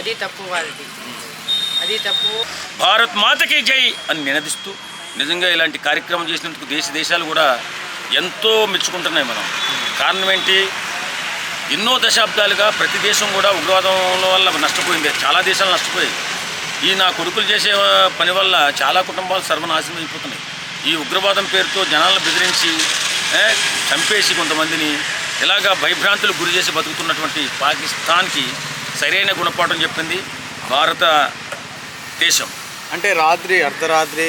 అది తప్పు వాళ్ళది అది తప్పు. భారత్ మాతకి జై అని నినదిస్తూ నిజంగా ఇలాంటి కార్యక్రమం చేసినందుకు దేశ దేశాలు కూడా ఎంతో మెచ్చుకుంటున్నాయి మనం. కారణం ఏంటి? ఎన్నో దశాబ్దాలుగా ప్రతి దేశం కూడా ఉగ్రవాదం వల్ల నష్టపోయింది. చాలా దేశాలు నష్టపోయాయి. ఈ నా కొడుకులు చేసే పని వల్ల చాలా కుటుంబాలు సర్వనాశనం అయిపోతున్నాయి. ఈ ఉగ్రవాదం పేరుతో జనాలను బెదిరించి చంపేసి కొంతమందిని ఇలాగా భయభ్రాంతులు గురి చేసి బతుకుతున్నటువంటి పాకిస్తాన్కి సరైన గుణపాఠం చెప్పింది భారత దేశం. అంటే రాత్రి అర్ధరాత్రి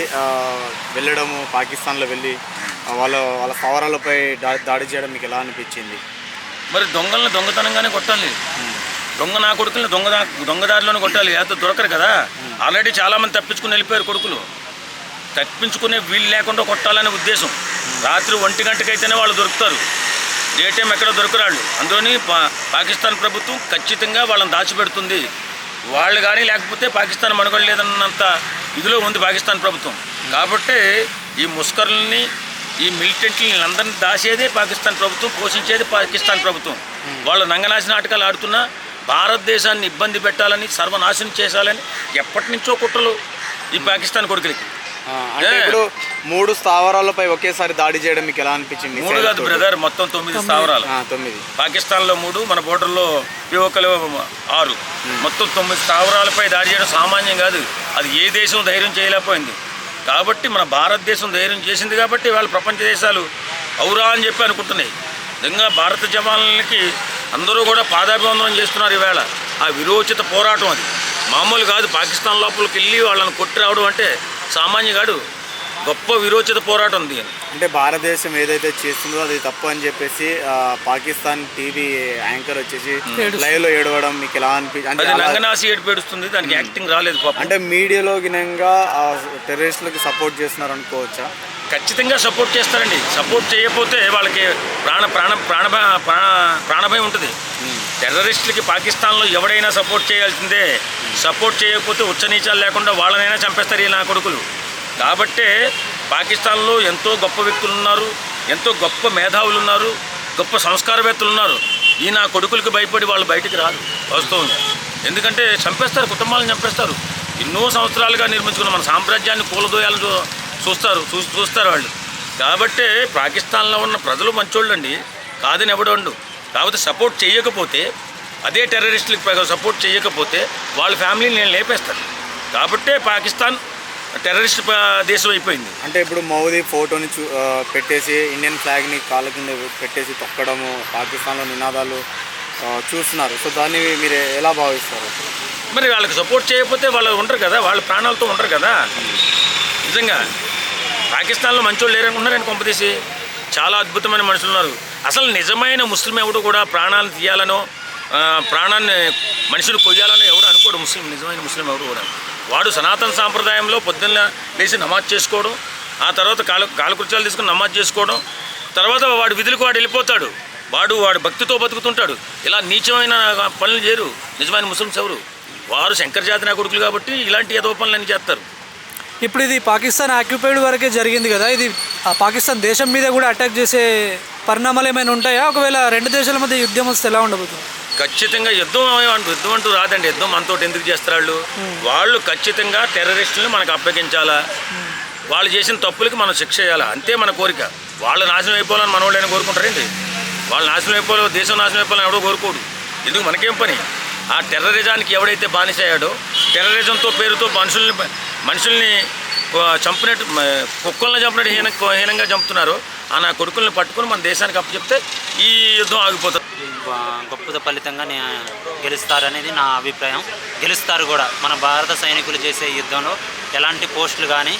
వెళ్ళడము పాకిస్తాన్లో వెళ్ళి వాళ్ళ వాళ్ళ స్థావరాలపై దా దాడి చేయడం మీకు ఎలా అనిపించింది? మరి దొంగలను దొంగతనంగానే కొట్టాలి. దొంగ నా కొడుకుల్ని దొంగ దొంగదారిలోనే కొట్టాలి. అయితే దొరకరు కదా. ఆల్రెడీ చాలామంది తప్పించుకుని వెళ్ళిపోయారు కొడుకులు. తప్పించుకునే వీలు లేకుండా కొట్టాలనే ఉద్దేశం. రాత్రి ఒంటి గంటకైతేనే వాళ్ళు దొరుకుతారు. డే టైం ఎక్కడ దొరకరాళ్ళు. అందులోని పాకిస్తాన్ ప్రభుత్వం ఖచ్చితంగా వాళ్ళని దాచిపెడుతుంది. వాళ్ళు కానీ లేకపోతే పాకిస్తాన్ మనుగడ లేదన్నంత ఇదిలో ఉంది పాకిస్తాన్ ప్రభుత్వం. కాబట్టి ఈ ముస్కర్లని ఈ మిలిటెంట్లని అందరినీ దాచేదే పాకిస్తాన్ ప్రభుత్వం పోషించేది పాకిస్తాన్ ప్రభుత్వం. వాళ్ళు నంగనాశ నాటకాలు ఆడుతున్నా భారతదేశాన్ని ఇబ్బంది పెట్టాలని సర్వనాశనం చేశాలని ఎప్పటి నుంచో కుట్రలు ఈ పాకిస్తాన్ కొడుకులకి. అంటే. ఇప్పుడు మూడు స్థావరాలపై ఒకేసారి దాడి చేయడం మీకు ఎలా అనిపించింది? మూడు కాదు బ్రదర్ మొత్తం తొమ్మిది స్థావరాలు. తొమ్మిది. పాకిస్తాన్లో మూడు మన బోర్డర్లో పిఓకలు ఆరు. మొత్తం తొమ్మిది స్థావరాలపై దాడి చేయడం సామాన్యం కాదు. అది ఏ దేశం ధైర్యం చేయలేకపోయింది. కాబట్టి మన భారతదేశం ధైర్యం చేసింది కాబట్టి వాళ్ళ ప్రపంచ దేశాలు ఔరా అని చెప్పి అనుకుంటున్నాయి. నిజంగా భారత జవాన్లకి అందరూ కూడా పాదాభివందనం చేస్తున్నారు ఈవేళ. ఆ విరోచిత పోరాటం అది. మామూలు కాదు పాకిస్తాన్ లోపలికి వెళ్ళి వాళ్ళని కొట్టి రావడం అంటే సామాన్య కాదు గొప్ప విరోచిత పోరాటం ఉంది అంటే భారతదేశం ఏదైతే చేస్తుందో అది తప్పు అని చెప్పేసి ఆ, పాకిస్తాన్ టీవీ యాంకర్ వచ్చేసి లైవ్లో ఏడవడం మీకు ఎలా అనిపి అంటే అది అలా- నంగనాసి ఏడిపేడుస్తుంది దానికి యాక్టింగ్ రాలేదు అంటే మీడియాలో గినంగా టెర్రరిస్టులకి సపోర్ట్ చేస్తున్నారు అనుకోవచ్చా? ఖచ్చితంగా సపోర్ట్ చేస్తారండి. సపోర్ట్ చేయకపోతే వాళ్ళకి ప్రాణ ప్రాణ ప్రాణ ప్రాణ ప్రాణభయం ఉంటుంది. టెర్రరిస్టులకి పాకిస్తాన్లో ఎవడైనా సపోర్ట్ చేయాల్సిందే. సపోర్ట్ చేయకపోతే ఉచ్చనీచాలు లేకుండా వాళ్ళనైనా చంపేస్తారు ఈ నా కొడుకులు. కాబట్టే పాకిస్తాన్లో ఎంతో గొప్ప వ్యక్తులు ఉన్నారు ఎంతో గొప్ప మేధావులు ఉన్నారు గొప్ప సంస్కారవేత్తలు ఉన్నారు. ఈ నా కొడుకులకి భయపడి వాళ్ళు బయటికి రారు వాస్తవంగా ఎందుకంటే చంపేస్తారు కుటుంబాలను చంపేస్తారు. ఎన్నో సంవత్సరాలుగా నిర్మించుకున్న మన సామ్రాజ్యాన్ని కూలదోయాలని చూస్తారు చూ చూస్తారు వాళ్ళు. కాబట్టే పాకిస్తాన్లో ఉన్న ప్రజలు మంచోళ్ళండి కాదని ఎవడండు కాకపోతే సపోర్ట్ చేయకపోతే అదే టెర్రరిస్టులకు సపోర్ట్ చేయకపోతే వాళ్ళ ఫ్యామిలీని నేను లేపేస్తాను. కాబట్టే పాకిస్తాన్ టెర్రరిస్ట్ దేశం అయిపోయింది. అంటే ఇప్పుడు మోదీ ఫోటోని చూ పెట్టేసి ఇండియన్ ఫ్లాగ్ని కాళ్ళ కింద పెట్టేసి తొక్కడము పాకిస్తాన్లో నినాదాలు చూస్తున్నారు. సో దాన్ని మీరు ఎలా భావిస్తారు? మరి వాళ్ళకి సపోర్ట్ చేయకపోతే వాళ్ళు ఉండరు కదా వాళ్ళ ప్రాణాలతో ఉండరు కదా. నిజంగా పాకిస్తాన్లో మంచోళ్ళు లేరనుకుంటున్నారని కొంపదీసి? చాలా అద్భుతమైన మనుషులు ఉన్నారు అసలు నిజమైన ముస్లిం ఎవడు కూడా ప్రాణాలను తీయాలనో ప్రాణాన్ని మనుషులు కొయ్యాలనో ఎవడు అనుకోడు ముస్లిం నిజమైన ముస్లిం ఎవరు కూడా. వాడు సనాతన సాంప్రదాయంలో పొద్దున్న లేచి నమాజ్ చేసుకోవడం ఆ తర్వాత కాలు కాలకృత్యాలు తీసుకుని నమాజ్ చేసుకోవడం తర్వాత వాడు విధులకు వాడు వెళ్ళిపోతాడు. వాడు వాడు భక్తితో బతుకుతుంటాడు. ఇలా నీచమైన పనులు చేయరు నిజమైన ముస్లిమ్స్ ఎవరు. వారు శంకర్ జాతి నా కొడుకులు కాబట్టి ఇలాంటి ఏదో పనులన్నీ చేస్తారు. ఇప్పుడు ఇది పాకిస్తాన్ ఆక్యుపైడ్ వరకే జరిగింది కదా ఇది ఆ పాకిస్తాన్ దేశం మీద కూడా అటాక్ చేసే పరిణామాలు ఏమైనా ఉంటాయా? ఒకవేళ రెండు దేశాల మధ్య యుద్ధం వస్తే ఎలా ఉండబోతుంది? ఖచ్చితంగా యుద్ధం అంటూ యుద్ధం అంటూ రాదండి. యుద్ధం మనతో ఎందుకు చేస్తారు వాళ్ళు వాళ్ళు ఖచ్చితంగా టెర్రరిస్టులను మనకు అప్పగించాలా? వాళ్ళు చేసిన తప్పులకి మనం శిక్ష చేయాలా? అంతే మన కోరిక. వాళ్ళు నాశనం అయిపోవాలని మన వాళ్ళైనా కోరుకుంటారండి వాళ్ళు నాశనం అయిపోవాలి దేశం నాశనం అయిపోవాలని ఎవడో కోరుకోడు. ఎందుకు? మనకేం పని? ఆ టెర్రరిజానికి ఎవడైతే బానిసయ్యాడో టెర్రరిజంతో పేరుతో మనుషుల్ని మనుషుల్ని చంపినట్టు కుక్కల్ని చంపినట్టు హీన హీనంగా చంపుతున్నారో ఆ నా కొడుకుల్ని పట్టుకుని మన దేశానికి అప్పచెప్తే ఈ యుద్ధం ఆగిపోతుంది. గొప్ప ఫలితంగా గెలుస్తారనేది నా అభిప్రాయం. గెలుస్తారు కూడా. మన భారత సైనికులు చేసే యుద్ధంలో ఎలాంటి పోస్టులు కానీ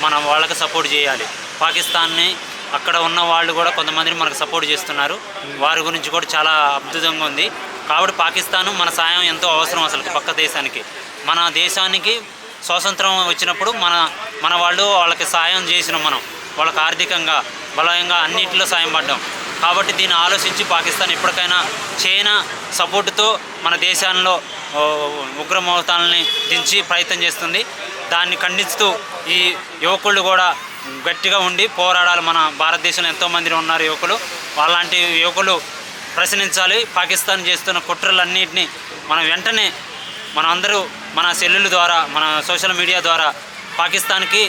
మనం వాళ్ళకి సపోర్ట్ చేయాలి. పాకిస్తాన్ని అక్కడ ఉన్న వాళ్ళు కూడా కొంతమందిని మనకు సపోర్ట్ చేస్తున్నారు. వారి గురించి కూడా చాలా అద్భుతంగా ఉంది. కాబట్టి పాకిస్తాన్ మన సాయం ఎంతో అవసరం అసలు పక్క దేశానికి. మన దేశానికి స్వాతంత్రం వచ్చినప్పుడు మన మన వాళ్ళు వాళ్ళకి సాయం చేసినాం మనం. వాళ్ళకి ఆర్థికంగా బలంగా అన్నింటిలో సాయం పడ్డాం. కాబట్టి దీన్ని ఆలోచించి పాకిస్తాన్ ఎప్పటికైనా చైనా సపోర్టుతో మన దేశాల్లో ఓ, దించి ప్రయత్నం చేస్తుంది. దాన్ని ఖండిస్తూ ఈ యువకులు కూడా గట్టిగా ఉండి పోరాడాలి. మన భారతదేశంలో ఎంతోమంది ఉన్నారు యువకులు. అలాంటి యువకులు ప్రశ్నించాలి. పాకిస్తాన్ చేస్తున్న కుట్రలన్నింటినీ మనం వెంటనే మన అందరూ మన సెల్లుల ద్వారా మన సోషల్ మీడియా ద్వారా పాకిస్తాన్కి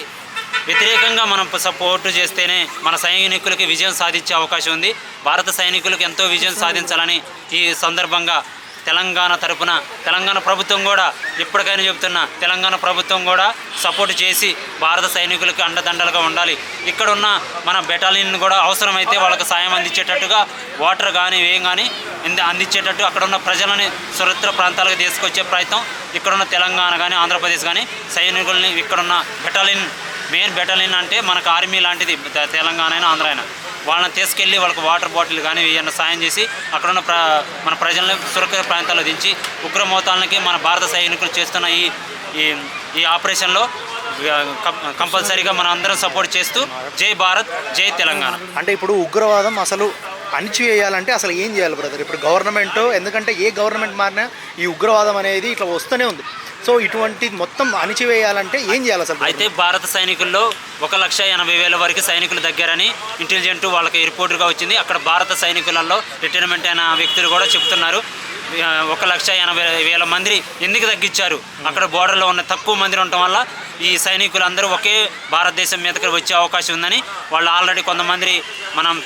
వ్యతిరేకంగా మనం సపోర్టు చేస్తేనే మన సైనికులకి విజయం సాధించే అవకాశం ఉంది. భారత సైనికులకు ఎంతో విజయం సాధించాలని ఈ సందర్భంగా తెలంగాణ తరపున తెలంగాణ ప్రభుత్వం కూడా ఇప్పటికైనా చెబుతున్నా తెలంగాణ ప్రభుత్వం కూడా సపోర్ట్ చేసి భారత సైనికులకు అండదండలుగా ఉండాలి. ఇక్కడ ఉన్న మన బెటాలియన్ కూడా అవసరమైతే వాళ్ళకి సాయం అందించేటట్టుగా వాటర్ కానీ ఏం కానీ అందించేటట్టు అక్కడ ఉన్న ప్రజలని సురక్షిత ప్రాంతాలకు తీసుకొచ్చే ప్రయత్నం ఇక్కడున్న తెలంగాణ కానీ ఆంధ్రప్రదేశ్ కానీ సైనికుల్ని ఇక్కడున్న బెటాలియన్ మెయిన్ బెటాలియన్ అంటే మనకు ఆర్మీ లాంటిది తెలంగాణ అయినా ఆంధ్ర అయినా వాళ్ళని తీసుకెళ్ళి వాళ్ళకి వాటర్ బాటిల్ కానీ ఏమన్నా సాయం చేసి అక్కడున్న ప్ర మన ప్రజలను సురక్షిత ప్రాంతాల్లో దించి ఉగ్రమోతాలకి మన భారత సైనికులు చేస్తున్న ఈ ఈ ఈ ఆపరేషన్లో కంపల్సరీగా మనం అందరం సపోర్ట్ చేస్తూ జై భారత్ జై తెలంగాణ. అంటే ఇప్పుడు ఉగ్రవాదం అసలు అణిచివేయాలంటే అసలు ఏం చేయాలి బ్రదర్ ఇప్పుడు గవర్నమెంట్ ఎందుకంటే ఏ గవర్నమెంట్ మారినా ఈ ఉగ్రవాదం అనేది ఇట్లా వస్తూనే ఉంది. సో ఇటువంటి మొత్తం అణిచివేయాలంటే ఏం చేయాలి అసలు? అయితే భారత సైనికుల్లో ఒక లక్ష ఎనభై వేల వరకు సైనికులు దగ్గరని ఇంటెలిజెంట్ వాళ్ళకి రిపోర్టుగా వచ్చింది. అక్కడ భారత సైనికులలో రిటైర్మెంట్ అయిన వ్యక్తులు కూడా చెప్తున్నారు. ఒక లక్ష ఎనభై వేల మంది ఎందుకు తగ్గించారు? అక్కడ బోర్డర్లో ఉన్న తక్కువ మంది ఉండటం వల్ల ఈ సైనికులందరూ ఒకే భారతదేశం మీదకి వచ్చే అవకాశం ఉందని వాళ్ళు ఆల్రెడీ కొంతమంది మనం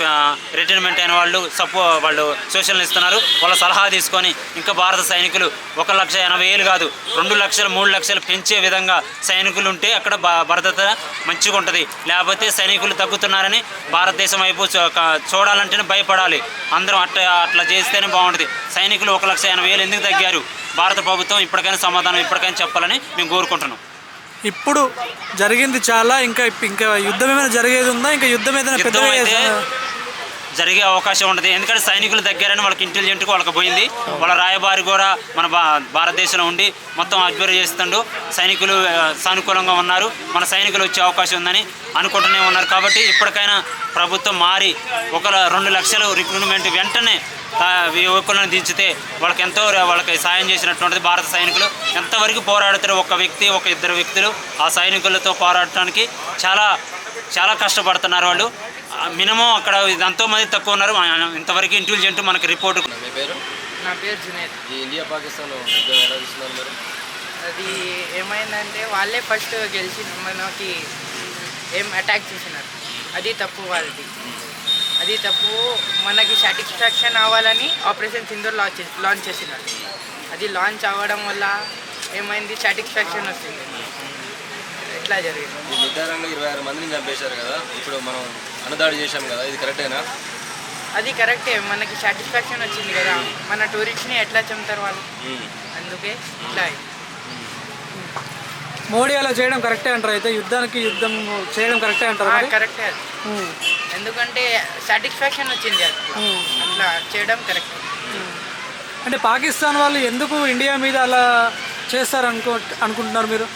రిటైర్మెంట్ అయిన వాళ్ళు సపో వాళ్ళు సూచనలు ఇస్తున్నారు. వాళ్ళ సలహా తీసుకొని ఇంకా భారత సైనికులు ఒక లక్ష ఎనభై వేలు కాదు రెండు లక్షలు మూడు లక్షలు పెంచే విధంగా సైనికులు ఉంటే అక్కడ భ- భద్రత మంచిగా ఉంటుంది. లేకపోతే సైనికులు తగ్గుతున్నారని భారతదేశం వైపు క- చూడాలంటేనే భయపడాలి. అందరం అట్లా అట్లా చేస్తేనే బాగుంటుంది. సైనికులు ఒక లక్ష ఎనభై వేలు ఎందుకు తగ్గారు? భారత ప్రభుత్వం ఇప్పటికైనా సమాధానం ఇప్పటికైనా చెప్పాలని మేము కోరుకుంటున్నాం. ఇప్పుడు జరిగింది చాలా ఇంకా ఇంకా యుద్ధం ఏమైనా జరిగేది ఉందా? ఇంకా యుద్ధం ఏదైనా చేస్తారా? జరిగే అవకాశం ఉంటుంది. ఎందుకంటే సైనికుల దగ్గరని వాళ్ళకి ఇంటెలిజెంట్గా వాళ్ళకి పోయింది. వాళ్ళ రాయబారి కూడా మన భా భారతదేశంలో ఉండి మొత్తం అడ్వైర్ చేస్తుండు. సైనికులు సానుకూలంగా ఉన్నారు. మన సైనికులు వచ్చే అవకాశం ఉందని అనుకుంటూనే ఉన్నారు. కాబట్టి ఇప్పటికైనా ప్రభుత్వం మారి ఒక రెండు లక్షలు రిక్రూట్మెంట్ వెంటనే యువకులను దించితే వాళ్ళకి ఎంతో వాళ్ళకి సాయం చేసినటువంటిది భారత సైనికులు. ఎంతవరకు పోరాడుతారు ఒక వ్యక్తి ఒక ఇద్దరు వ్యక్తులు ఆ సైనికులతో పోరాడటానికి చాలా చాలా కష్టపడుతున్నారు వాళ్ళు. మినిమం అక్కడ ఎంతో మంది తక్కువ ఉన్నారు. ఇంతవరకు ఇంటెలిజెంట్ మనకి రిపోర్ట్. పేరు? నా పేరు జునేద్. ఇండియా పాకిస్తాన్ యుద్ధం ఎలా చూస్తున్నారు మీరు? అది ఏమైందంటే వాళ్ళే ఫస్ట్ గెలిచి మనకి ఏం అటాక్ చేసినారు. అది తప్పు వాళ్ళది. అది తప్పు. మనకి సాటిస్ఫాక్షన్ అవ్వాలని ఆపరేషన్ సింధూర్ లాంచ్ లాంచ్ చేసినారు. అది లాంచ్ అవ్వడం వల్ల ఏమైంది? సాటిస్ఫాక్షన్ వస్తుంది. ఎట్లా జరిగింది? ఈ నిర్ధారంగా ఇరవై ఆరు మందిని చంపేశారు కదా. ఇప్పుడు మనం అన్నదాడి చేశాం కదా. ఇది కరెక్టేనా? అది కరెక్టే. మనకి సాటిస్ఫాక్షన్ వచ్చింది కదా. మన టూరిస్ట్ని ఎట్లా చంపుతారు వాళ్ళు? అందుకే ఇట్లా అయింది. మోడీ అలా చేయడం కరెక్టే అంటారు. అయితే యుద్ధానికి యుద్ధం చేయడం కరెక్టే అంటారు? కరెక్టే. ఎందుకంటే సాటిస్ఫాక్షన్ వచ్చింది అట్లా చేయడం కరెక్ట్. అంటే పాకిస్తాన్ వాళ్ళు ఎందుకు ఇండియా మీద అలా చేస్తారు అనుకో అనుకుంటున్నారు మీరు?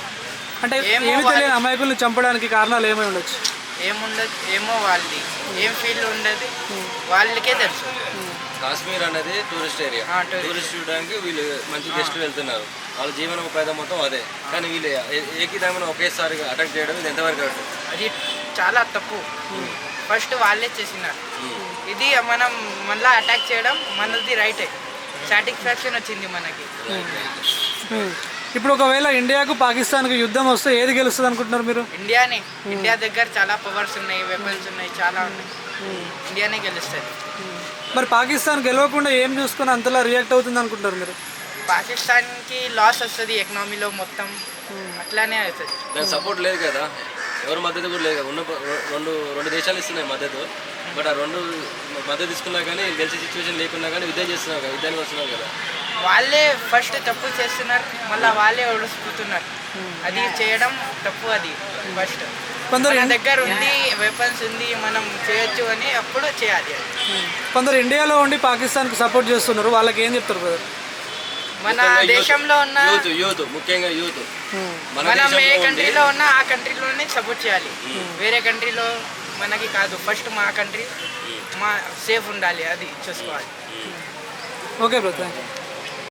అంటే ఏమో తెలియని అమాయకుల్ని చంపడానికి కారణాలు ఏమై ఉండొచ్చు? ఏముండదు ఏమో వాళ్ళది. ఏం ఫీల్ ఉండదు? వాళ్ళకే తెలుసు. కాశ్మీర్ అనేది టూరిస్ట్ ఏరియా. టూరిస్ట్ చూడడానికి వీళ్ళు మంచి గెస్ట్ వెళ్తున్నారు. వాళ్ళ జీవన ఉపాధి మొత్తం అదే. కానీ వీళ్ళు ఏకీదామని ఒకేసారి అటాక్ చేయడం ఇది ఎంతవరకు కరెక్ట్? అది చాలా తప్పు. ఫస్ట్ వాళ్ళే చేసినారు. ఇది మనం మళ్ళీ అటాక్ చేయడం మనది రైటే సాటిస్ఫాక్షన్ వచ్చింది మనకి. ఉమ్. ఇప్పుడు ఒకవేళ ఇండియాకు పాకిస్తాన్కి యుద్ధం వస్తే ఏది గెలుస్తుంది అనుకుంటున్నారు మీరు? ఇండియానే. ఇండియా దగ్గర చాలా పవర్స్ ఉన్నాయి వెపన్స్ ఉన్నాయి చాలా ఉన్నాయి. ఇండియానే గెలుస్తుంది. మరి పాకిస్తాన్ గెలవకుండా ఏం చూసుకొని అంతలా రియాక్ట్ అవుతుంది అనుకుంటారు మీరు? పాకిస్తాన్కి లాస్ వస్తుంది ఎకనామీలో మొత్తం. అట్లానే అవుతుంది. దానికి సపోర్ట్ లేదు కదా. ఎవరి మద్దతు కూడా లేదు కదా. ఉన్న రెండు రెండు దేశాలు ఇస్తున్నాయి మద్దతు. బట్ ఆ రెండు మద్దతు తీసుకున్నా కానీ గెలిచే సిచ్యువేషన్ లేకున్నా కానీ యుద్ధం చేస్తున్నారు కదా యుద్ధానికి వస్తున్నారు కదా. వాళ్ళే ఫస్ట్ తప్పు చేస్తున్నారు మళ్ళీ వాళ్ళే ఒడుచుకుతున్నారు అది చేయడం తప్పు అది ఫస్ట్ కొందరు దగ్గర ఉంది వెపన్స్ ఉంది మనం చేయొచ్చు అని అప్పుడు చేయాలి అది. కొందరు ఇండియాలో ఉండి పాకిస్తాన్కి సపోర్ట్ చేస్తున్నారు వాళ్ళకి ఏం చెప్తారు బ్రదర్ మన దేశంలో ఉన్న యూత్ యూత్ ముఖ్యంగా యూత్. మన మనం ఏ కంట్రీలో ఉన్నా ఆ కంట్రీలోనే సపోర్ట్ చేయాలి. వేరే కంట్రీలో మనకి కాదు. ఫస్ట్ మా కంట్రీ మా సేఫ్ ఉండాలి. అది చూసుకోవాలి. Okay brother thank you